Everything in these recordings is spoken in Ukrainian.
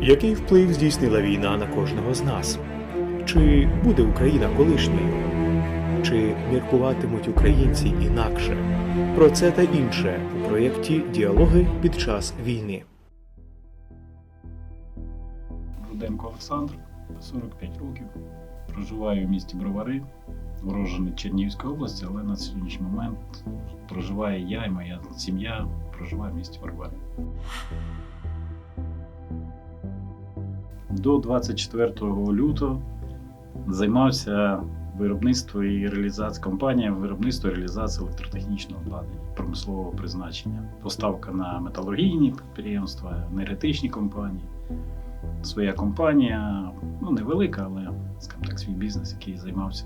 Який вплив здійснила війна на кожного з нас? Чи буде Україна колишньою? Чи міркуватимуть українці інакше? Про це та інше у проєкті Діалоги під час війни. Руденко Олександр, 45 років. Проживаю в місті Бровари, урожений Чернігівської області, але на сьогоднішній момент проживаю я і моя сім'я проживає в місті Бровари. До 24 лютого займався виробництвом і реалізацією компанія виробництво і реалізації електротехнічного обладнання промислового призначення, поставка на металургійні підприємства, енергетичні компанії своя компанія, ну невелика, але скажімо так, свій бізнес, який займався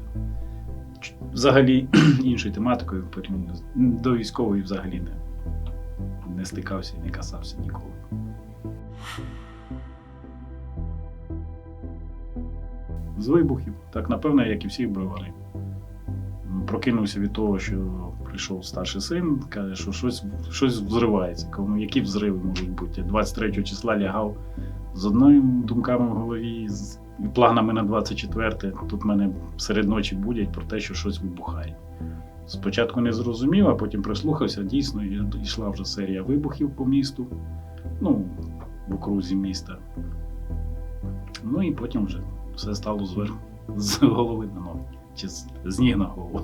взагалі іншою тематикою порівняно до військової взагалі не, не стикався і не касався ніколи. З вибухів, так напевно, як і всі бровари. Прокинувся від того, що прийшов старший син, каже, що щось, щось взривається. Ну які взриви можуть бути? 23 числа лягав з одними думками в голові, з планами на 24. Тут мене серед ночі будять про те, що щось вибухає. Спочатку не зрозумів, а потім прислухався. Дійсно, і- йшла вже серія вибухів по місту, ну, в окрузі міста. Ну і потім вже все стало зверху, з голови на ноги, чи з, з ніг на голову.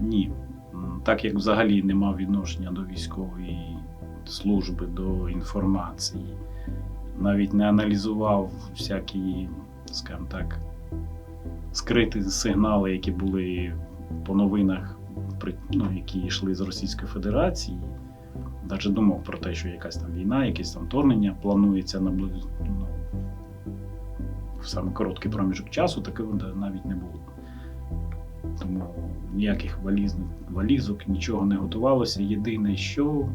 Ні. Так як взагалі не мав відношення до військової служби, до інформації, навіть не аналізував всякі, скажімо так, скриті сигнали, які були по новинах, ну, які йшли з Російської Федерації. Навіть думав про те, що якась там війна, якесь там вторгнення планується на ну, в саме короткий проміжок часу, такого навіть не було. Тому ніяких валіз, валізок, нічого не готувалося. Єдине, що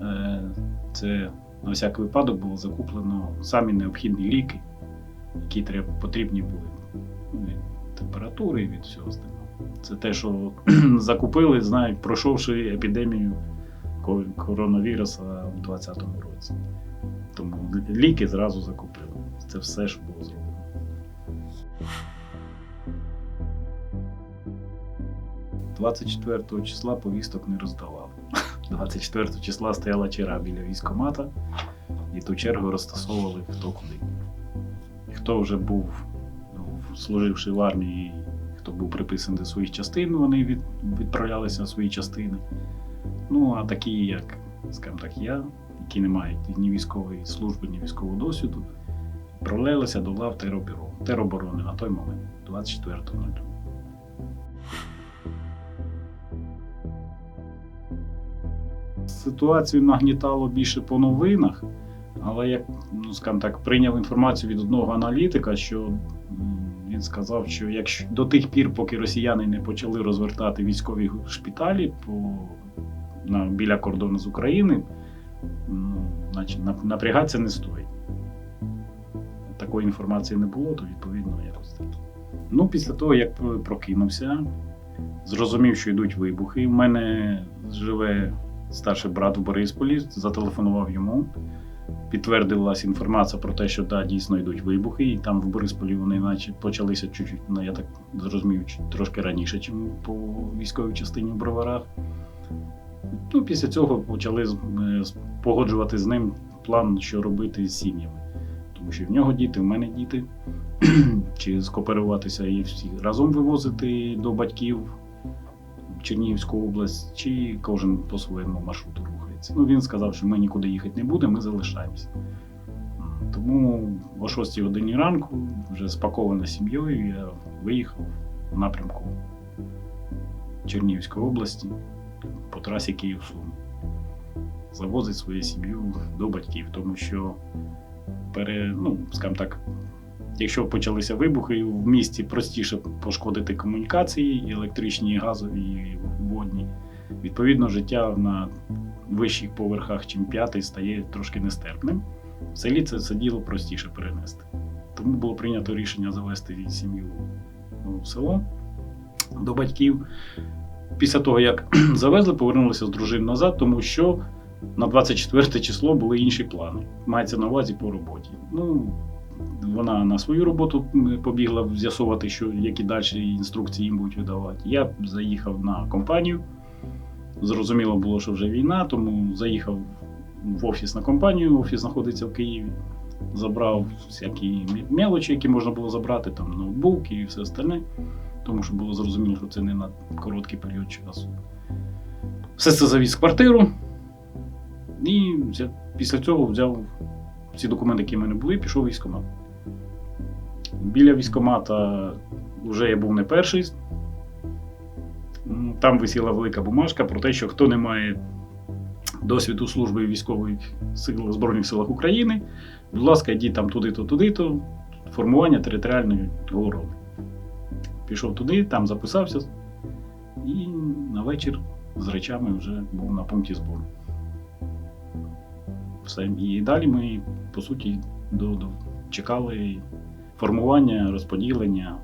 е, це на всякий випадок було закуплено самі необхідні ліки, які треба, потрібні були від температури і від всього остального. Це те, що закупили, знають, пройшовши епідемію коронавіруса у 2020 році. Тому ліки зразу закупили. Це все, що було зроблено. 24 числа повісток не роздавали. 24 числа стояла черга біля військкомата, і ту чергу розтасовували хто куди. Хто вже був, ну, служивши в армії, хто був приписаний до своїх частин, вони відправлялися на свої частини. Ну, а такі, як, скажімо так, я, які не мають ні військової служби, ні військового досвіду, відправлялися до лав теробюро, тероборони на той момент, 24 лютого. Ситуацію нагнітало більше по новинах, але як ну, скажімо так, прийняв інформацію від одного аналітика, що він сказав, що якщо до тих пір, поки росіяни не почали розвертати військові шпиталі по, на, біля кордону з України, ну, значить, напрягатися не стоїть. Такої інформації не було, то відповідно якось так. Ну, після того, як прокинувся, зрозумів, що йдуть вибухи. У мене живе старший брат в Борисполі, зателефонував йому. Підтвердилась інформація про те, що да, дійсно йдуть вибухи, і там в Борисполі вони наче почалися чуть-чуть, ну я так зрозумів, трошки раніше, ніж по військовій частині в Броварах. Ну, після цього почали е, погоджувати з ним план, що робити з сім'ями. Тому що в нього діти, в мене діти. Чи скооперуватися і всі разом вивозити до батьків в Чернігівську область, чи кожен по своєму маршруту рухається. Ну, він сказав, що ми нікуди їхати не будемо, ми залишаємося. Тому о 6 годині ранку, вже спакована сім'єю, я виїхав в напрямку Чернігівської області по трасі Київ-Сум. Завозить свою сім'ю до батьків, тому що пере, ну, скажімо так, якщо почалися вибухи, в місті простіше пошкодити комунікації, і електричні, і газові, і водні. Відповідно, життя на вищих поверхах, чим п'ятий, стає трошки нестерпним. В селі це все діло простіше перенести. Тому було прийнято рішення завести сім'ю ну, в село до батьків. Після того, як завезли, повернулися з дружин назад, тому що на 24 число були інші плани. Мається на увазі по роботі. Ну, вона на свою роботу побігла з'ясувати, що які далі інструкції їм будуть видавати. Я заїхав на компанію. Зрозуміло було, що вже війна, тому заїхав в офіс на компанію. Офіс знаходиться в Києві. Забрав всякі мелочі, які можна було забрати, там ноутбуки і все остальне, тому що було зрозуміло, що це не на короткий період часу. Все це завіз квартиру. І після цього взяв ці документи, які в мене були, пішов в військкомат. Біля військкомата вже я був не перший. Там висіла велика бумажка про те, що хто не має досвіду служби військових сил Збройних силах України, будь ласка, йдіть там туди-то, туди-то, формування територіальної оборони. Пішов туди, там записався, і на вечір з речами вже був на пункті збору. Все. І далі ми, по суті, до, до, чекали формування, розподілення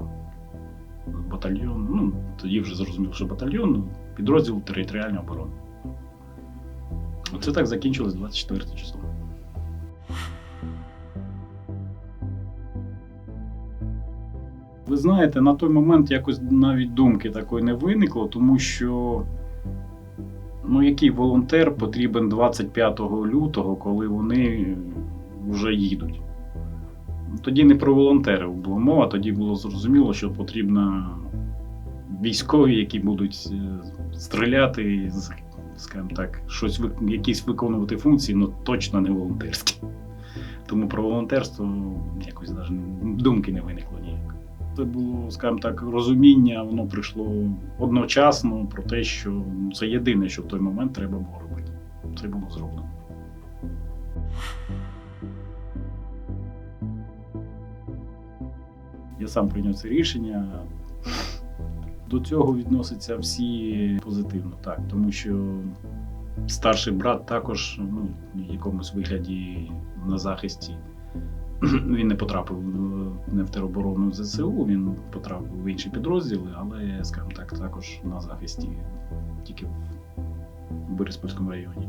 батальйон. Ну, тоді вже зрозуміло, що батальйон, ну, підрозділ територіальної оборони. Оце так закінчилось 24 число. Ви знаєте, на той момент якось навіть думки такої не виникло, тому що ну, який волонтер потрібен 25 лютого, коли вони вже їдуть. Тоді не про волонтерів була мова, тоді було зрозуміло, що потрібно військові, які будуть е, стріляти, скажімо так, щось якісь виконувати функції, але точно не волонтерські. Тому про волонтерство якось навіть думки не виникло ніяк. Це було, скажімо так, розуміння, воно прийшло одночасно про те, що ну, це єдине, що в той момент треба було робити. Це було зроблено. Я сам прийняв це рішення. До цього відносяться всі позитивно, так, тому що старший брат також ну, в якомусь вигляді на захисті. Він не потрапив не в тероборону ЗСУ, він потрапив в інші підрозділи, але, скажімо так, також на захисті тільки в Бориспільському районі.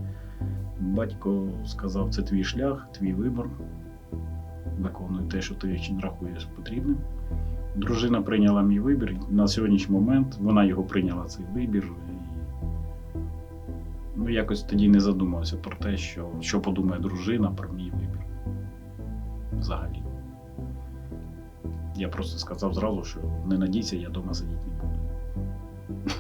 Батько сказав, це твій шлях, твій вибір. Виконуй те, що ти рахуєш потрібним. Дружина прийняла мій вибір. На сьогоднішній момент вона його прийняла цей вибір. Ну, якось тоді не задумався про те, що, що подумає дружина про мій вибір. Взагалі. Я просто сказав зразу, що не надійся, я вдома сидіти не буду.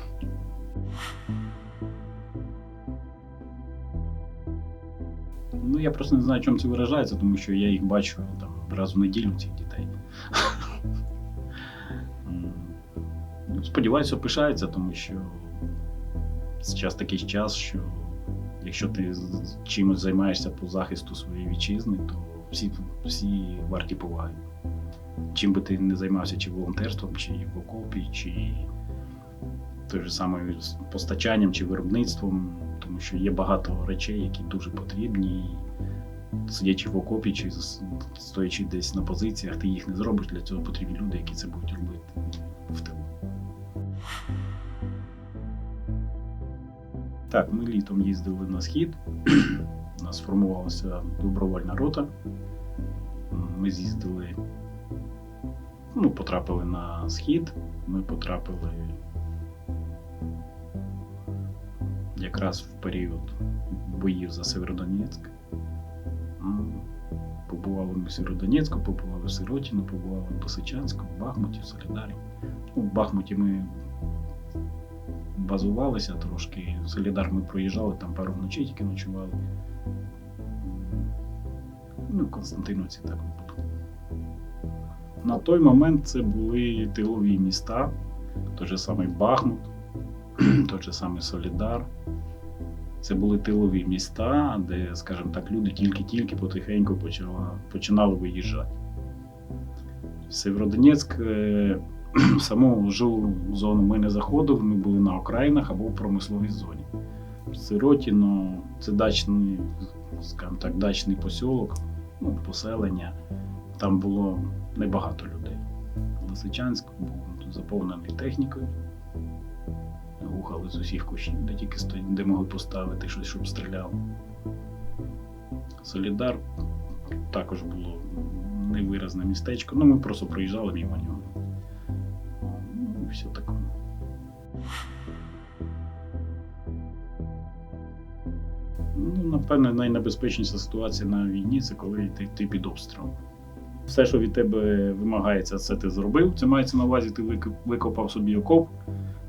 Ну, я просто не знаю, чому це виражається, тому що я їх бачу там раз в неділю цих дітей. Ну, Сподіваюся, пишається, тому що зараз такий час, що якщо ти чимось займаєшся по захисту своєї вітчизни, то всі, всі варті поваги. Чим би ти не займався, чи волонтерством, чи в окопі, чи той же самим постачанням чи виробництвом, тому що є багато речей, які дуже потрібні. Сидячи в окопі чи стоячи десь на позиціях, ти їх не зробиш. Для цього потрібні люди, які це будуть робити в тилу. Так, ми літом їздили на схід. Нас сформувалася добровольна рота. Ми з'їздили, ну, потрапили на схід. Ми потрапили якраз в період боїв за Северодонецьк. Побували ми в Сєвєродонецьку, побували в Сиротіно, побували в Лисичанську, в Бахмуті, в Солідарі. Ну, в Бахмуті ми базувалися трошки. В Солідар ми проїжджали, там пару вночі тільки ночували. Ну, в Константиновці так було. На той момент це були тилові міста, той же самий Бахмут, той же самий Солідар. Це були тилові міста, де, скажімо так, люди тільки-тільки потихеньку почала, починали виїжджати. Северодонецьк е, в саму жилу зону ми не заходили, ми були на окраїнах або в промисловій зоні. Сиротіно це дачний, скажімо так, дачний посілок, ну, поселення. Там було небагато людей. Лисичанськ був заповнений технікою. Гухали з усіх кущів, де тільки де могли поставити щось, щоб стріляло. Солідар також було невиразне містечко. Ну, ми просто проїжджали мимо нього. Ну, і все таке. Ну, напевне, найнебезпечніша ситуація на війні це коли ти, ти під обстрілом. Все, що від тебе вимагається, це ти зробив. Це мається на увазі, ти викопав собі окоп,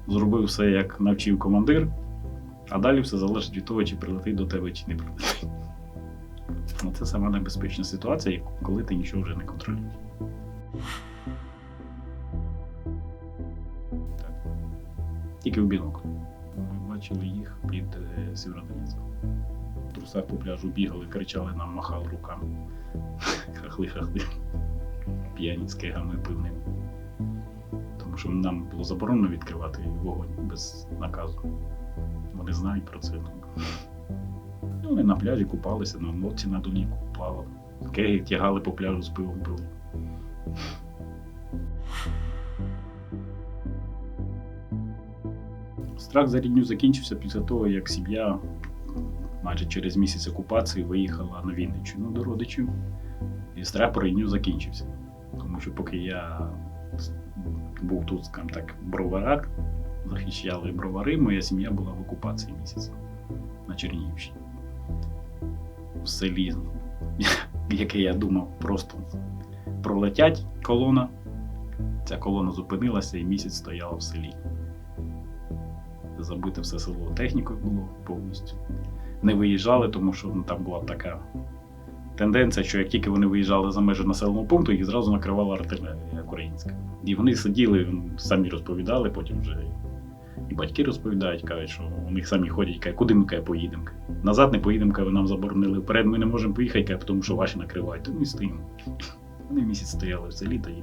зробив все, як навчив командир, а далі все залежить від того, чи прилетить до тебе, чи не прилетить. Ну, Це сама небезпечна ситуація, коли ти нічого вже не контролюєш. Тільки в бінокль. Ми бачили їх під е, В трусах по пляжу бігали, кричали нам, махали руками. Хахли-хахли. П'яні з кегами пивними. Тому що нам було заборонено відкривати вогонь без наказу. Вони знають про це. Ну, вони на пляжі купалися, на лодці на доліку плавали. Кеги тягали по пляжу з пивом пили. Страх за рідню закінчився після того, як сім'я майже через місяць окупації виїхала на Вінниччину до родичів. І страх про рідню закінчився. Тому що поки я був тут, скажімо так, в броварах, захищали бровари, моя сім'я була в окупації місяць на Чернігівщині. В селі, яке я думав, просто пролетять колона. Ця колона зупинилася і місяць стояла в селі. Забите все село технікою було повністю. Не виїжджали, тому що ну, там була така тенденція, що як тільки вони виїжджали за межі населеного пункту, їх зразу накривала артилерія українська. І вони сиділи, самі розповідали, потім вже і батьки розповідають, кажуть, що у них самі ходять, кажуть, куди ми каже, поїдемо. Назад не поїдемо, каже, нам заборонили. Вперед ми не можемо поїхати, каже, тому що ваші накривають. То ми стоїмо. Вони місяць стояли в селі та і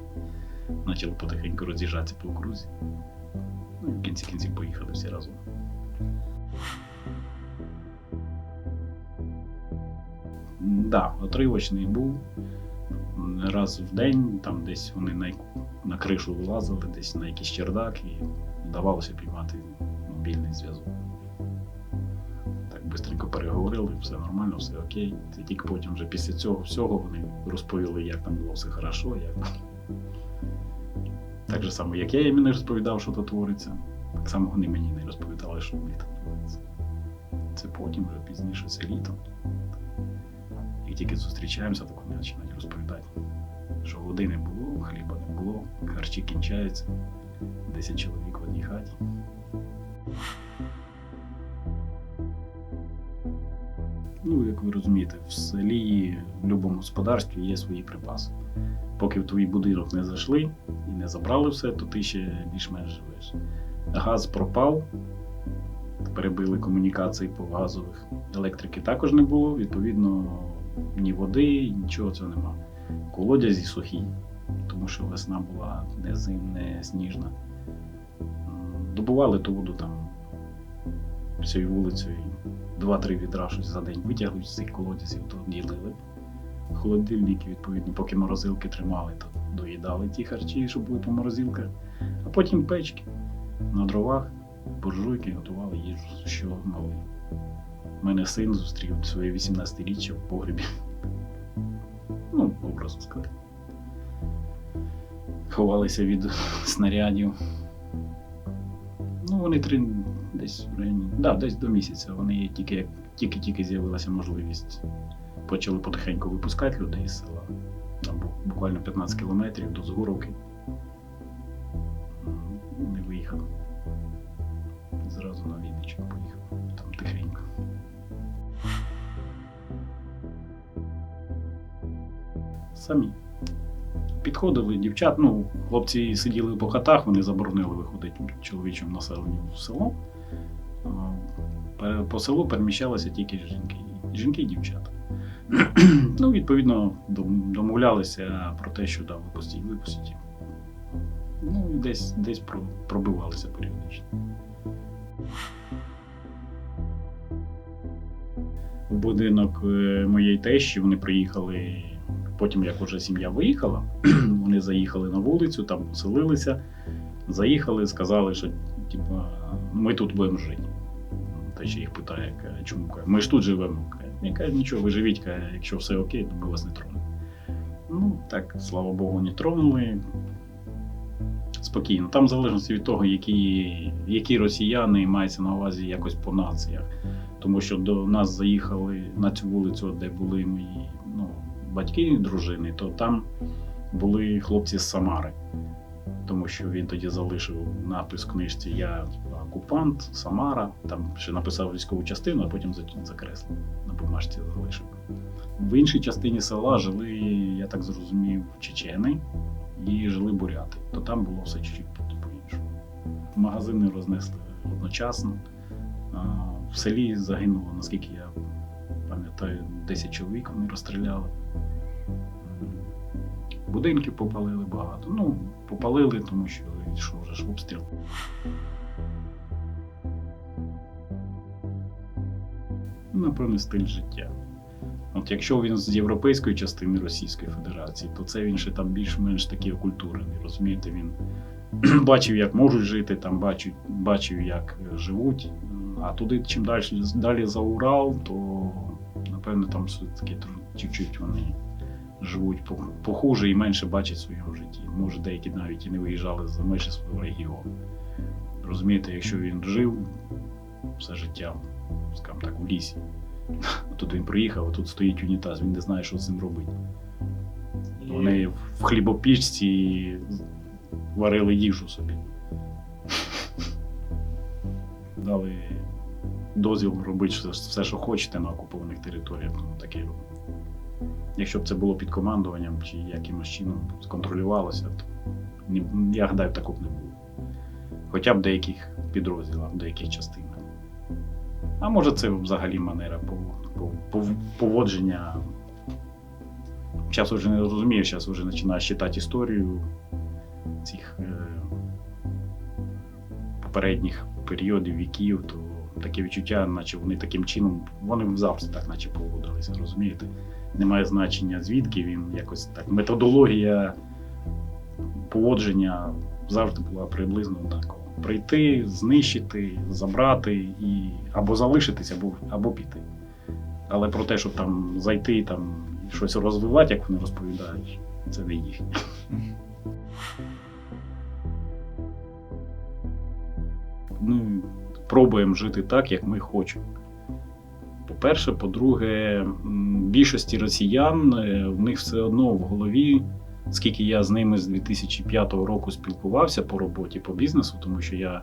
почали потихеньку роз'їжджатися по окрузі. Ну, і в кінці кінців поїхали всі разом. Да, отривочний був. Раз в день, там десь вони на, на кришу вилазили, десь на якийсь чердак і вдавалося піймати мобільний зв'язок. Так бистренько переговорили, все нормально, все окей. Тільки потім вже після цього всього вони розповіли, як там було все хорошо, як. Так же само, як я їм не розповідав, що тут твориться, так само вони мені не розповідали, що в там твориться. Це потім, вже пізніше, це літо. Як тільки зустрічаємося, так вони починають розповідати, що води не було, хліба не було, харчі кінчаються, 10 чоловік в одній хаті. Ну, як ви розумієте, в селі, в будь-якому господарстві є свої припаси. Поки в твій будинок не зайшли і не забрали все, то ти ще більш-менш живеш. Газ пропав, перебили комунікації по газових. Електрики також не було, відповідно, ні води, нічого цього нема. Колодязі сухі, тому що весна була не зим, не сніжна. Добували ту воду там всією вулицею. Два-три відра щось за день витягли з цих колодязів, то ділили. Холодильники, відповідно, поки морозилки тримали, то доїдали ті харчі, що були по морозилках, а потім печки на дровах, буржуйки готували їжу, що могли. У мене син зустрів своє 18-річчя в погребі. Ну, образно сказати. Ховалися від снарядів. Ну, вони три десь в районі. Да, десь до місяця. Вони тільки тільки-тільки з'явилася можливість. Почали потихеньку випускати людей з села. Там буквально 15 кілометрів до Згуровки. М, Не виїхав. Зразу на Вінниччину поїхав. Там тихенько. Самі. Підходили дівчат, ну, хлопці сиділи по хатах, вони заборонили виходити чоловічому населенню в село. По селу переміщалися тільки жінки, жінки і дівчата. ну, відповідно, домовлялися про те, що да, випустіть, випустіть. Ну, і десь, десь про- пробивалися періодично. В будинок е, моєї тещі вони приїхали. Потім, як уже сім'я виїхала, вони заїхали на вулицю, там поселилися, заїхали, сказали, що типа, ми тут будемо жити. Та їх питає, чому ми ж тут живемо. Він каже, нічого, ви живіть, каже, якщо все окей, то ми вас не тронемо. Ну, так, слава Богу, не тронули. Спокійно. Там в залежності від того, які, які росіяни мається на увазі якось по націях. Тому що до нас заїхали на цю вулицю, де були мої ну, батьки і дружини, то там були хлопці з Самари. Тому що він тоді залишив напис в книжці Я окупант, Самара. Там ще написав військову частину, а потім за- закреслив на бумажці залишив. В іншій частині села жили, я так зрозумів, чечени і жили буряти. То там було все чуть-чуть по-іншому. Магазини рознесли одночасно. В селі загинуло, наскільки я пам'ятаю, 10 чоловік вони розстріляли. Будинків попалили багато. Ну, попалили, тому що йшов вже ж обстріл. Ну, Напевне, стиль життя. От якщо він з європейської частини Російської Федерації, то це він ще там більш-менш такий окультурений. Розумієте, він бачив, як можуть жити, там бачив, бачив, як живуть. А туди, чим далі, далі за Урал, то напевно там все-таки чуть-чуть вони живуть по- похуже і менше бачать в своєму житті. Може, деякі навіть і не виїжджали за межі свого регіону. Розумієте, якщо він жив все життя, скажімо так, у лісі. Тут він приїхав, а тут стоїть унітаз, він не знає, що з цим робити. Вони в хлібопічці варили їжу собі. Дали дозвіл робити все, все, що хочете на окупованих територіях. Ну, таке. Якщо б це було під командуванням чи якимось чином сконтролювалося, то я гадаю, такого б не було. Хоча б в деяких підрозділах, в деяких частинах. А може, це взагалі манера пов- пов- пов- поводження. Зараз вже не розумію, зараз вже починаю читати історію цих е, попередніх періодів, віків, то таке відчуття, наче вони таким чином, вони завжди так, наче поводилися, розумієте? Немає значення, звідки він якось так. Методологія поводження завжди була приблизно однакова. Прийти, знищити, забрати і або залишитись, або, або піти. Але про те, щоб там зайти там, і щось розвивати, як вони розповідають, це не їхнє. Ми пробуємо жити так, як ми хочемо. По-перше, по-друге, більшості росіян е, в них все одно в голові, скільки я з ними з 2005 року спілкувався по роботі, по бізнесу, тому що я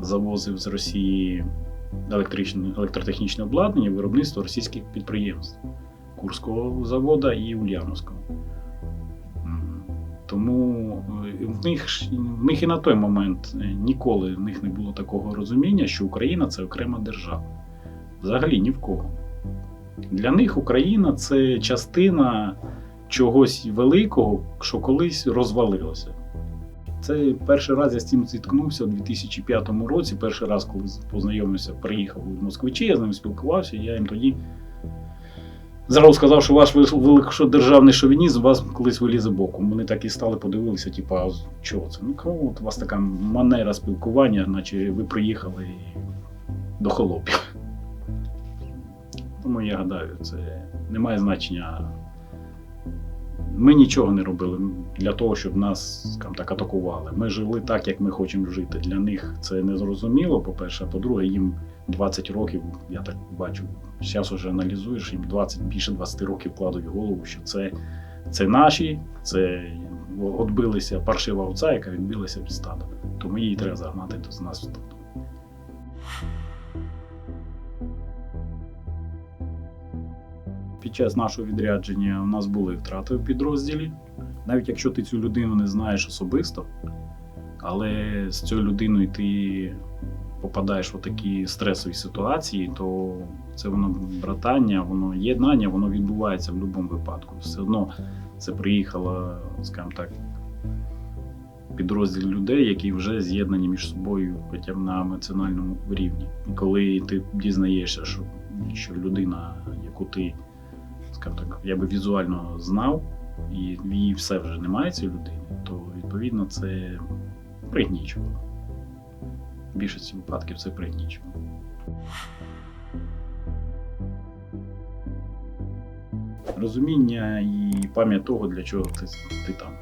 завозив з Росії електричне, електротехнічне обладнання, виробництво російських підприємств Курського завода і Ульяновського. Тому е, в них, в них і на той момент е, ніколи в них не було такого розуміння, що Україна це окрема держава. Взагалі ні в кого. Для них Україна це частина чогось великого, що колись розвалилося. Це перший раз я з цим зіткнувся у 2005 році. Перший раз, коли познайомився, приїхав у москвичі, я з ними спілкувався, я їм тоді зразу сказав, що ваш великодержавний шовінізм вас колись вилізе боком. Вони так і стали подивилися, типу, а чого це? Ну, от у вас така манера спілкування, наче ви приїхали до холопів. Тому я гадаю, це не має значення. Ми нічого не робили для того, щоб нас, скажімо так, атакували. Ми жили так, як ми хочемо жити. Для них це не зрозуміло, по-перше, а по-друге, їм 20 років, я так бачу, зараз вже аналізуєш, їм 20, більше 20 років кладуть в голову, що це, це наші, це відбилися паршива овця, яка відбилася від стада. Тому її треба загнати до нас Під час нашого відрядження у нас були втрати в підрозділі. Навіть якщо ти цю людину не знаєш особисто, але з цією людиною ти попадаєш в такі стресові ситуації, то це воно братання, воно єднання, воно відбувається в будь-якому випадку. Все одно це приїхало, скажімо так, підрозділ людей, які вже з'єднані між собою, хоча б на емоціональному рівні. І коли ти дізнаєшся, що, що людина, яку ти скажімо так, я би візуально знав, і її все вже немає цієї людини, то відповідно це пригнічувало. В більшості випадків це пригнічувало. Розуміння і пам'ять того, для чого ти, ти там.